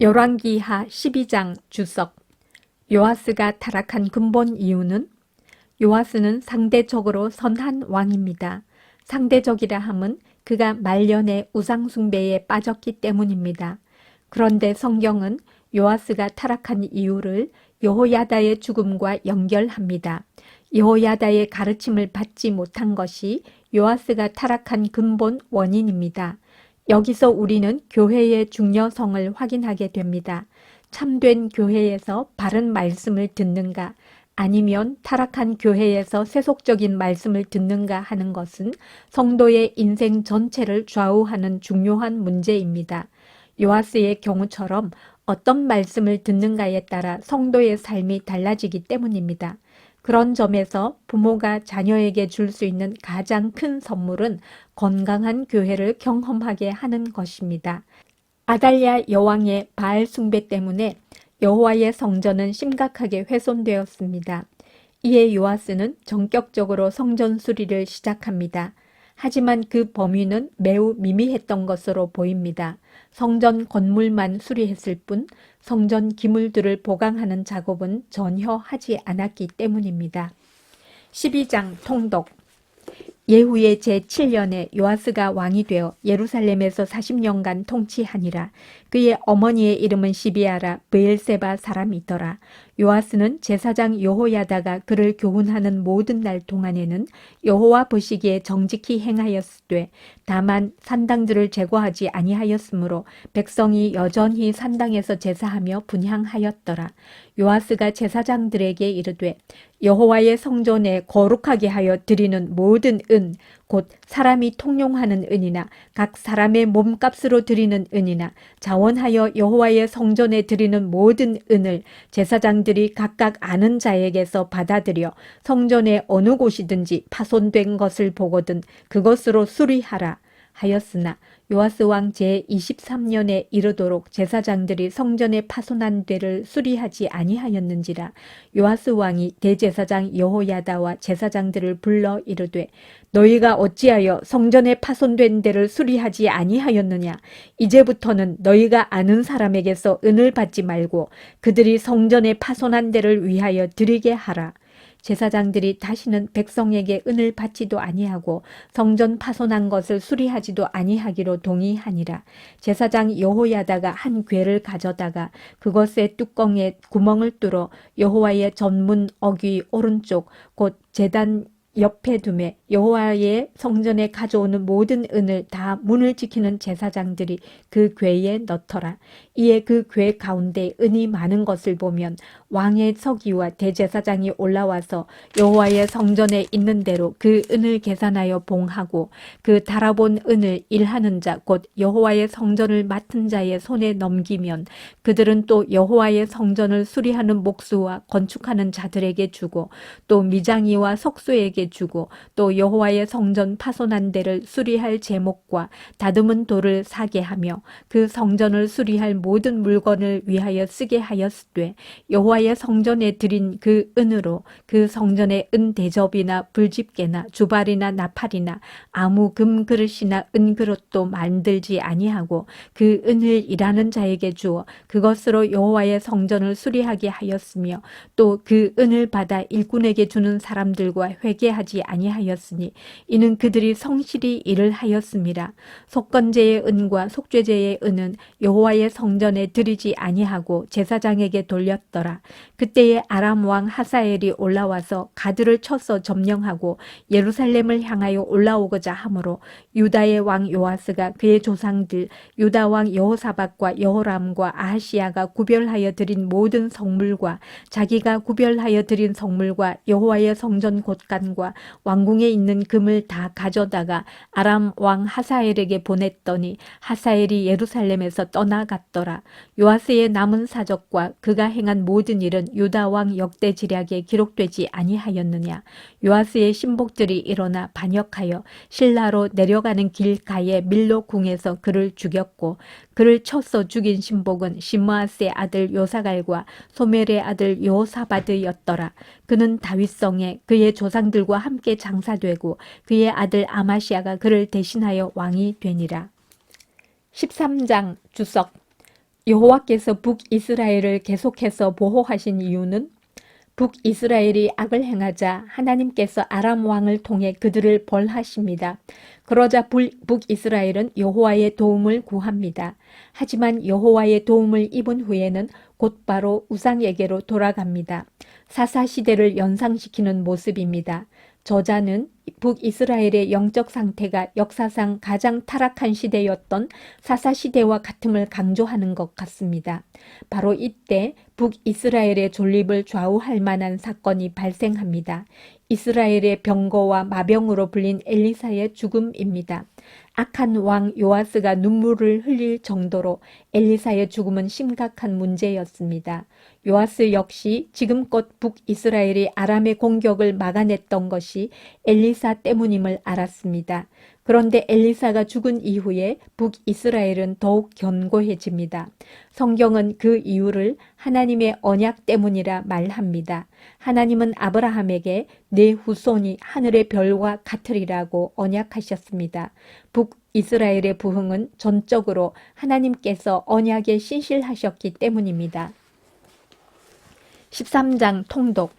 열왕기하 12장 주석 요아스가 타락한 근본 이유는 요아스는 상대적으로 선한 왕입니다. 상대적이라 함은 그가 말년에 우상숭배에 빠졌기 때문입니다. 그런데 성경은 요아스가 타락한 이유를 여호야다의 죽음과 연결합니다. 여호야다의 가르침을 받지 못한 것이 요아스가 타락한 근본 원인입니다. 여기서 우리는 교회의 중요성을 확인하게 됩니다. 참된 교회에서 바른 말씀을 듣는가 아니면 타락한 교회에서 세속적인 말씀을 듣는가 하는 것은 성도의 인생 전체를 좌우하는 중요한 문제입니다. 요아스의 경우처럼 어떤 말씀을 듣는가에 따라 성도의 삶이 달라지기 때문입니다. 그런 점에서 부모가 자녀에게 줄 수 있는 가장 큰 선물은 건강한 교회를 경험하게 하는 것입니다. 아달랴 여왕의 바알 숭배 때문에 여호와의 성전은 심각하게 훼손되었습니다. 이에 요아스는 전격적으로 성전 수리를 시작합니다. 하지만 그 범위는 매우 미미했던 것으로 보입니다. 성전 건물만 수리했을 뿐 성전 기물들을 보강하는 작업은 전혀 하지 않았기 때문입니다. 12장 통독 예후의 제7년에 요아스가 왕이 되어 예루살렘에서 40년간 통치하니라. 그의 어머니의 이름은 시비아라 브엘세바 사람이더라. 요아스는 제사장 여호야다가 그를 교훈하는 모든 날 동안에는 여호와 보시기에 정직히 행하였으되 다만 산당들을 제거하지 아니하였으므로 백성이 여전히 산당에서 제사하며 분향하였더라. 요아스가 제사장들에게 이르되 여호와의 성전에 거룩하게 하여 드리는 모든 은, 곧 사람이 통용하는 은이나 각 사람의 몸값으로 드리는 은이나 자원하여 여호와의 성전에 드리는 모든 은을 제사장들이 각각 아는 자에게서 받아들여 성전의 어느 곳이든지 파손된 것을 보거든 그것으로 수리하라 하였으나 요아스 왕 제23년에 이르도록 제사장들이 성전의 파손한 데를 수리하지 아니하였는지라 요아스 왕이 대제사장 여호야다와 제사장들을 불러 이르되 너희가 어찌하여 성전의 파손된 데를 수리하지 아니하였느냐? 이제부터는 너희가 아는 사람에게서 은을 받지 말고 그들이 성전의 파손한 데를 위하여 드리게 하라 제사장들이 다시는 백성에게 은을 받지도 아니하고 성전 파손한 것을 수리하지도 아니하기로 동의하니라. 제사장 여호야다가 한 괴를 가져다가 그것의 뚜껑에 구멍을 뚫어 여호와의 전문 어귀 오른쪽 곧 제단 옆에 두매 여호와의 성전에 가져오는 모든 은을 다 문을 지키는 제사장들이 그 궤에 넣더라. 이에 그 궤 가운데 은이 많은 것을 보면 왕의 서기와 대제사장이 올라와서 여호와의 성전에 있는 대로 그 은을 계산하여 봉하고 그 달아본 은을 일하는 자 곧 여호와의 성전을 맡은 자의 손에 넘기면 그들은 또 여호와의 성전을 수리하는 목수와 건축하는 자들에게 주고 또 미장이와 석수에게 주고 또 여호와의 성전 파손한 데를 수리할 제목과 다듬은 돌을 사게 하며 그 성전을 수리할 모든 물건을 위하여 쓰게 하였으되 여호와의 성전에 드린 그 은으로 그 성전의 은 대접이나 불집게나 주발이나 나팔이나 아무 금 그릇이나 은 그릇도 만들지 아니하고 그 은을 일하는 자에게 주어 그것으로 여호와의 성전을 수리하게 하였으며 또 그 은을 받아 일꾼에게 주는 사람들과 회개 하지 아니하였으니 이는 그들이 성실히 일을 하였습니다. 속건제의 은과 속죄제의 은은 여호와의 성전에 드리지 아니하고 제사장에게 돌렸더라. 그때에 아람 왕 하사엘이 올라와서 가드를 쳐서 점령하고 예루살렘을 향하여 올라오고자 하므로 유다의 왕 요아스가 그의 조상들 유다 왕 여호사박과 여호람과 아하시아가 구별하여 드린 모든 성물과 자기가 구별하여 드린 성물과 여호와의 성전 곳간과 왕궁에 있는 금을 다 가져다가 아람 왕 하사엘에게 보냈더니 하사엘이 예루살렘에서 떠나갔더라. 요아스의 남은 사적과 그가 행한 모든 일은 유다 왕 역대 지략에 기록되지 아니하였느냐. 요아스의 신복들이 일어나 반역하여 신라로 내려가는 길가에 밀로 궁에서 그를 죽였고 그를 쳐서 죽인 신복은 시므아스의 아들 요사갈과 소멜의 아들 요사바드였더라. 그는 다윗성에 그의 조상들과 함께 장사되고 그의 아들 아마시아가 그를 대신하여 왕이 되니라. 13장 주석 여호와께서 북이스라엘을 계속해서 보호하신 이유는 북이스라엘이 악을 행하자 하나님께서 아람 왕을 통해 그들을 벌하십니다. 그러자 불- 북이스라엘은 여호와의 도움을 구합니다. 하지만 여호와의 도움을 입은 후에는 곧바로 우상에게로 돌아갑니다. 사사 시대를 연상시키는 모습입니다. 저자는 북이스라엘의 영적 상태가 역사상 가장 타락한 시대였던 사사 시대와 같음을 강조하는 것 같습니다. 바로 이때 북이스라엘의 존립을 좌우할 만한 사건이 발생합니다. 이스라엘의 병거와 마병으로 불린 엘리사의 죽음입니다. 악한 왕 요아스가 눈물을 흘릴 정도로 엘리사의 죽음은 심각한 문제였습니다. 요아스 역시 지금껏 북이스라엘이 아람의 공격을 막아냈던 것이 엘리사 때문임을 알았습니다. 그런데 엘리사가 죽은 이후에 북이스라엘은 더욱 견고해집니다. 성경은 그 이유를 하나님의 언약 때문이라 말합니다. 하나님은 아브라함에게 내 후손이 하늘의 별과 같으리라고 언약하셨습니다. 북 이스라엘의 부흥은 전적으로 하나님께서 언약에 신실하셨기 때문입니다. 13장 통독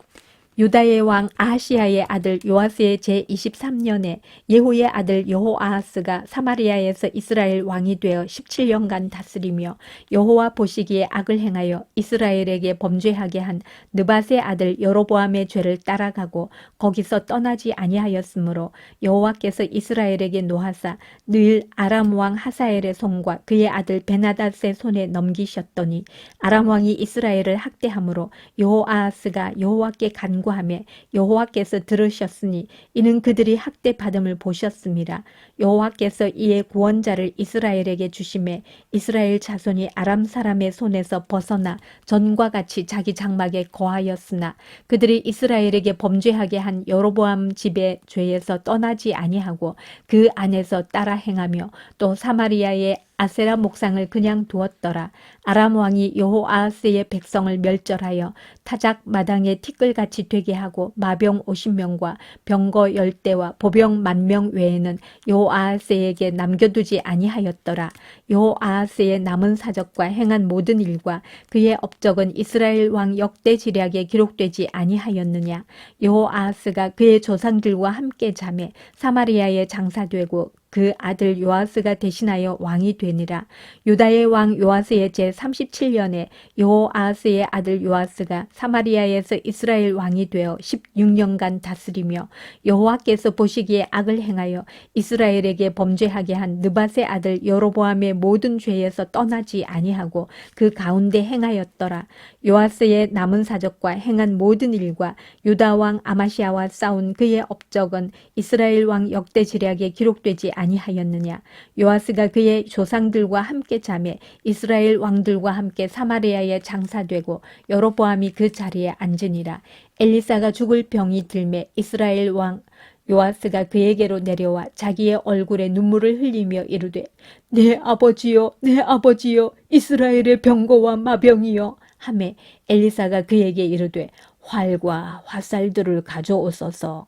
유다의 왕 아하시아의 아들 요아스의 제23년에 예후의 아들 여호아하스가 사마리아에서 이스라엘 왕이 되어 17년간 다스리며 여호와 보시기에 악을 행하여 이스라엘에게 범죄하게 한 느밧의 아들 여로보암의 죄를 따라가고 거기서 떠나지 아니하였으므로 여호와께서 이스라엘에게 노하사 늘 아람 왕 하사엘의 손과 그의 아들 베나닷의 손에 넘기셨더니 아람 왕이 이스라엘을 학대함으로 여호아하스가 여호와께 간 구하며 여호와께서 들으셨으니 이는 그들이 학대 받음을 보셨습니다. 여호와께서 이에 구원자를 이스라엘에게 주심에 이스라엘 자손이 아람 사람의 손에서 벗어나 전과 같이 자기 장막에 거하였으나 그들이 이스라엘에게 범죄하게 한 여로보암 집의 죄에서 떠나지 아니하고 그 안에서 따라 행하며 또 사마리아의 아세라 목상을 그냥 두었더라. 아람 왕이 여호아하스의 백성을 멸절하여 타작 마당에 티끌같이 되게 하고 마병 50명과 병거 10대와 보병 만명 외에는 여호아하스에게 남겨두지 아니하였더라. 여호아하스의 남은 사적과 행한 모든 일과 그의 업적은 이스라엘 왕 역대 지략에 기록되지 아니하였느냐. 여호아하스가 그의 조상들과 함께 잠에 사마리아에 장사되고 그 아들 요아스가 대신하여 왕이 되니라. 유다의 왕 요아스의 제 37년에 요아스의 아들 요아스가 사마리아에서 이스라엘 왕이 되어 16년간 다스리며 여호와께서 보시기에 악을 행하여 이스라엘에게 범죄하게 한 느밧의 아들 여로보암의 모든 죄에서 떠나지 아니하고 그 가운데 행하였더라. 요아스의 남은 사적과 행한 모든 일과 유다 왕 아마시아와 싸운 그의 업적은 이스라엘 왕 역대 지략에 기록되지 아니 하였느냐? 요아스가 그의 조상들과 함께 잠에 이스라엘 왕들과 함께 사마리아에 장사되고 여로보암이 그 자리에 앉으니라. 엘리사가 죽을 병이 들매 이스라엘 왕 요아스가 그에게로 내려와 자기의 얼굴에 눈물을 흘리며 이르되 내 아버지여 내 아버지여 이스라엘의 병거와 마병이여. 하매 엘리사가 그에게 이르되 활과 화살들을 가져오소서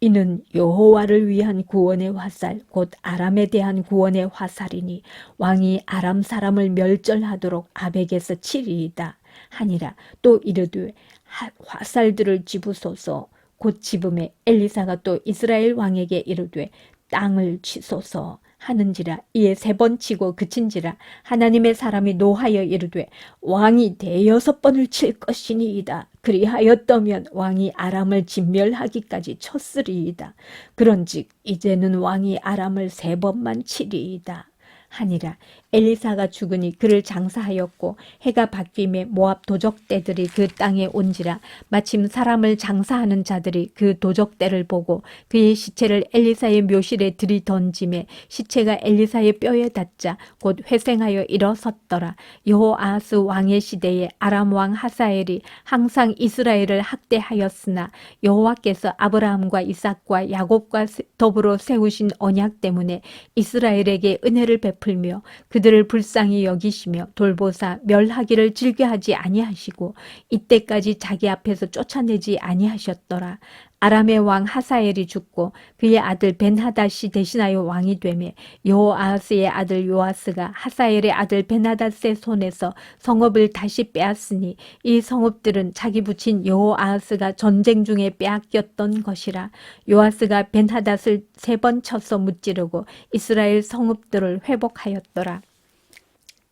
이는 여호와를 위한 구원의 화살 곧 아람에 대한 구원의 화살이니 왕이 아람 사람을 멸절하도록 아벡에서 치리이다. 하니라. 또 이르되 하- 화살들을 집으소서. 곧 집음에 엘리사가 또 이스라엘 왕에게 이르되 땅을 치소서 하는지라 이에 세 번 치고 그친지라 하나님의 사람이 노하여 이르되 왕이 대여섯 번을 칠 것이니이다. 그리하였더면 왕이 아람을 진멸하기까지 쳤으리이다. 그런즉 이제는 왕이 아람을 세 번만 치리이다. 하니라. 엘리사가 죽으니 그를 장사하였고 해가 바뀜에 모압 도적대들이 그 땅에 온지라 마침 사람을 장사하는 자들이 그 도적대를 보고 그의 시체를 엘리사의 묘실에 들이던짐에 시체가 엘리사의 뼈에 닿자 곧 회생하여 일어섰더라. 여호아하스 왕의 시대에 아람 왕 하사엘이 항상 이스라엘을 학대하였으나 여호와께서 아브라함과 이삭과 야곱과 세- 더불어 세우신 언약 때문에 이스라엘에게 은혜를 베풀며 그 들을 불쌍히 여기시며 돌보사 멸하기를 즐겨하지 아니하시고 이때까지 자기 앞에서 쫓아내지 아니하셨더라. 아람의 왕 하사엘이 죽고 그의 아들 벤하닷이 대신하여 왕이 되매 여호아하스의 아들 요아스가 하사엘의 아들 벤하닷의 손에서 성읍을 다시 빼앗으니 이 성읍들은 자기 부친 여호아하스가 전쟁 중에 빼앗겼던 것이라 요아스가 벤하닷을 세 번 쳐서 무찌르고 이스라엘 성읍들을 회복하였더라.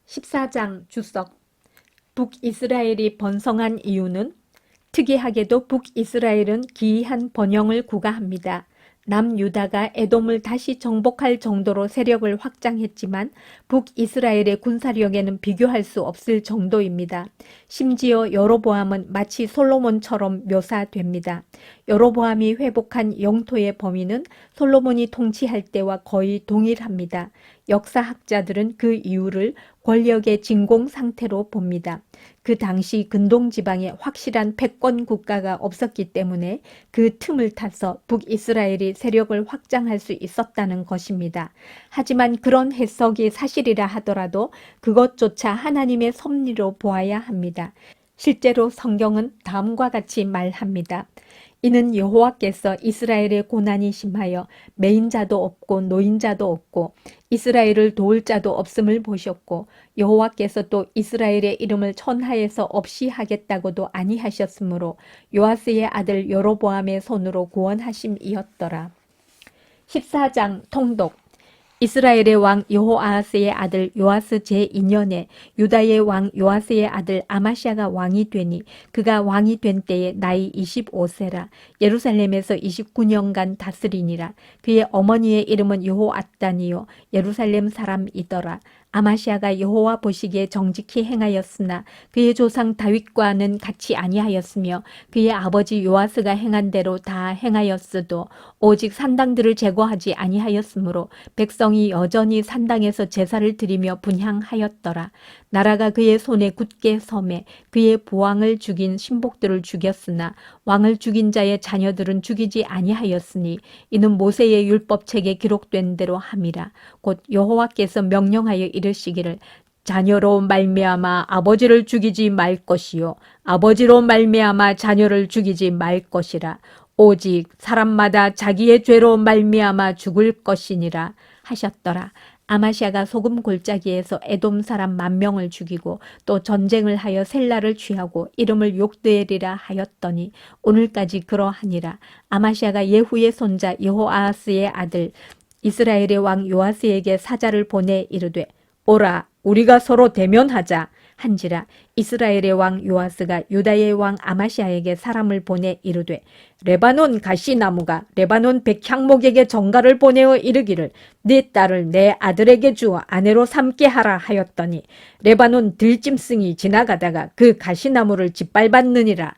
14장 주석 북이스라엘이 번성한 이유는 특이하게도 북이스라엘은 기이한 번영을 구가합니다. 남유다가 에돔을 다시 정복할 정도로 세력을 확장했지만 북이스라엘의 군사력에는 비교할 수 없을 정도입니다. 심지어 여로보암은 마치 솔로몬처럼 묘사됩니다. 여로보암이 회복한 영토의 범위는 솔로몬이 통치할 때와 거의 동일합니다. 역사학자들은 그 이유를 권력의 진공 상태로 봅니다. 그 당시 근동 지방에 확실한 패권 국가가 없었기 때문에 그 틈을 타서 북이스라엘이 세력을 확장할 수 있었다는 것입니다. 하지만 그런 해석이 사실이라 하더라도 그것조차 하나님의 섭리로 보아야 합니다. 실제로 성경은 다음과 같이 말합니다. 이는 여호와께서 이스라엘의 고난이 심하여 매인자도 없고 노인자도 없고 이스라엘을 도울 자도 없음을 보셨고 여호와께서 또 이스라엘의 이름을 천하에서 없이 하겠다고도 아니하셨으므로 요아스의 아들 여로보암의 손으로 구원하심이었더라. 14장 통독 이스라엘의 왕 여호아하스의 아들 요아스 제2년에 유다의 왕 요아스의 아들 아마시아가 왕이 되니 그가 왕이 된 때에 나이 25세라. 예루살렘에서 29년간 다스리니라. 그의 어머니의 이름은 여호앗단이요. 예루살렘 사람이더라 아마시아가 여호와 보시기에 정직히 행하였으나 그의 조상 다윗과는 같이 아니하였으며 그의 아버지 요아스가 행한 대로 다 행하였어도 오직 산당들을 제거하지 아니하였으므로 백성이 여전히 산당에서 제사를 드리며 분향하였더라. 나라가 그의 손에 굳게 섬에 그의 보왕을 죽인 신복들을 죽였으나 왕을 죽인 자의 자녀들은 죽이지 아니하였으니 이는 모세의 율법책에 기록된 대로 함이라. 곧 여호와께서 명령하여 이르 시기를 자녀로 말미암아 아버지를 죽이지 말 것이요. 아버지로 말미암아 자녀를 죽이지 말 것이라. 오직 사람마다 자기의 죄로 말미암아 죽을 것이니라 하셨더라. 아마시아가 소금 골짜기에서 에돔 사람 만 명을 죽이고 또 전쟁을 하여 셀라를 취하고 이름을 욕드엘이라 하였더니 오늘까지 그러하니라. 아마시아가 예후의 손자 여호아하스의 아들 이스라엘의 왕 요아스에게 사자를 보내 이르되 오라 우리가 서로 대면하자 한지라 이스라엘의 왕 요아스가 유다의 왕 아마시아에게 사람을 보내 이르되 레바논 가시나무가 레바논 백향목에게 정가를 보내어 이르기를 네 딸을 내 아들에게 주어 아내로 삼게 하라 하였더니 레바논 들짐승이 지나가다가 그 가시나무를 짓밟았느니라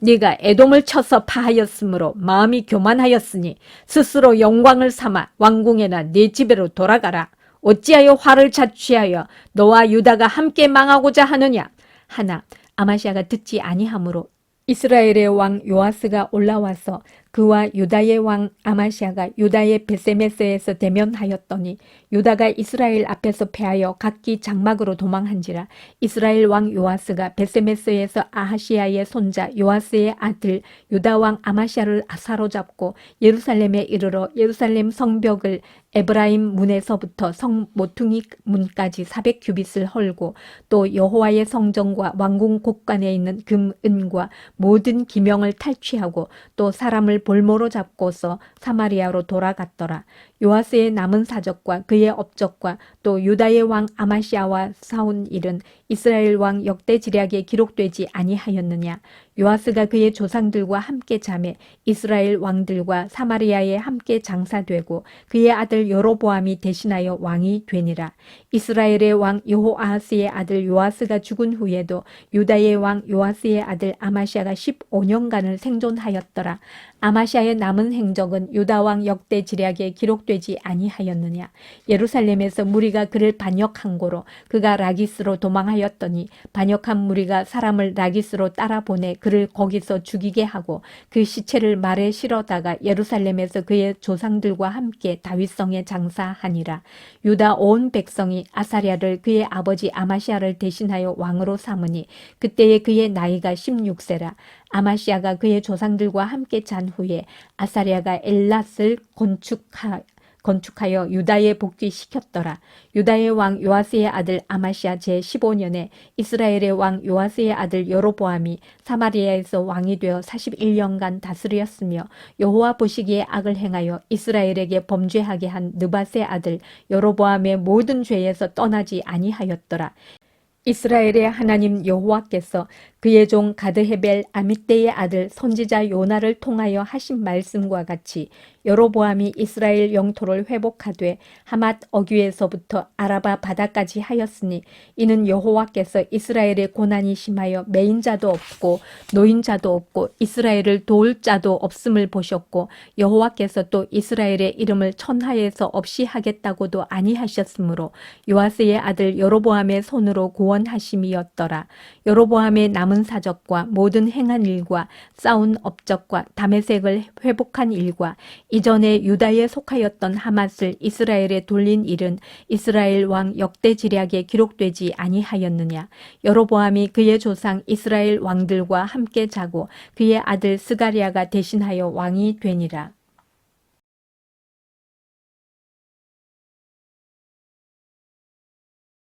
네가 에돔을 쳐서 파하였으므로 마음이 교만하였으니 스스로 영광을 삼아 왕궁에나 네 집에로 돌아가라. 어찌하여 화를 자취하여 너와 유다가 함께 망하고자 하느냐? 하나 아마시아가 듣지 아니하므로 이스라엘의 왕 요아스가 올라와서 그와 유다의 왕 아마시아가 유다의 베세메스에서 대면하였더니 유다가 이스라엘 앞에서 패하여 각기 장막으로 도망한지라 이스라엘 왕 요아스가 베세메스에서 아하시아의 손자 요아스의 아들 유다 왕 아마시아를 사로잡고 예루살렘에 이르러 예루살렘 성벽을 에브라임 문에서부터 성 모퉁이 문까지 400 규빗을 헐고 또 여호와의 성전과 왕궁 곳간에 있는 금, 은과 모든 기명을 탈취하고 또 사람을 볼모로 잡고서 사마리아로 돌아갔더라. 요아스의 남은 사적과 그의 업적과 또 유다의 왕 아마시아와 싸운 일은 이스라엘 왕 역대 지략에 기록되지 아니하였느냐. 요아스가 그의 조상들과 함께 잠에 이스라엘 왕들과 사마리아에 함께 장사되고 그의 아들 여로보암이 대신하여 왕이 되니라. 이스라엘의 왕 여호아하스의 아들 요아스가 죽은 후에도 유다의 왕 요아스의 아들 아마시아가 15년간을 생존하였더라. 아마시아의 남은 행적은 유다 왕 역대 지략에 기록 되지 아니하였느냐. 예루살렘에서 무리가 그를 반역한 고로 그가 라기스로 도망하였더니 반역한 무리가 사람을 라기스로 따라 보내 그를 거기서 죽이게 하고 그 시체를 말에 실어다가 예루살렘에서 그의 조상들과 함께 다윗성에 장사하니라. 유다 온 백성이 아사랴를 그의 아버지 아마시아를 대신하여 왕으로 삼으니 그때에 그의 나이가 16세라. 아마시아가 그의 조상들과 함께 잔 후에 아사랴가 엘랏을 건축하 건축하여 유다에 복귀시켰더라. 유다의 왕 요아스의 아들 아마시아 제 15년에 이스라엘의 왕 요아스의 아들 여로보암이 사마리아에서 왕이 되어 41년간 다스렸으며 여호와 보시기에 악을 행하여 이스라엘에게 범죄하게 한 느밧의 아들 여로보암의 모든 죄에서 떠나지 아니하였더라. 이스라엘의 하나님 여호와께서 그의 종 가드헤벨 아mit대의 아들 선지자 요나를 통하여 하신 말씀과 같이 여로보암이 이스라엘 영토를 회복하되 하맛 어귀에서부터 아라바 바다까지 하였으니 이는 여호와께서 이스라엘의 고난이 심하여 매인자도 없고 노인자도 없고 이스라엘을 도울 자도 없음을 보셨고 여호와께서 또 이스라엘의 이름을 천하에서 없이 하겠다고도 아니하셨으므로 요아스의 아들 여로보암의 손으로 구원하심이었더라. 여로보암의 남은 사적과 모든 행한 일과 싸운 업적과 다메색을 회복한 일과 이전에 유다에 속하였던 하맛을 이스라엘에 돌린 일은 이스라엘 왕 역대 지략에 기록되지 아니하였느냐. 여로보암이 그의 조상 이스라엘 왕들과 함께 자고 그의 아들 스가리아가 대신하여 왕이 되니라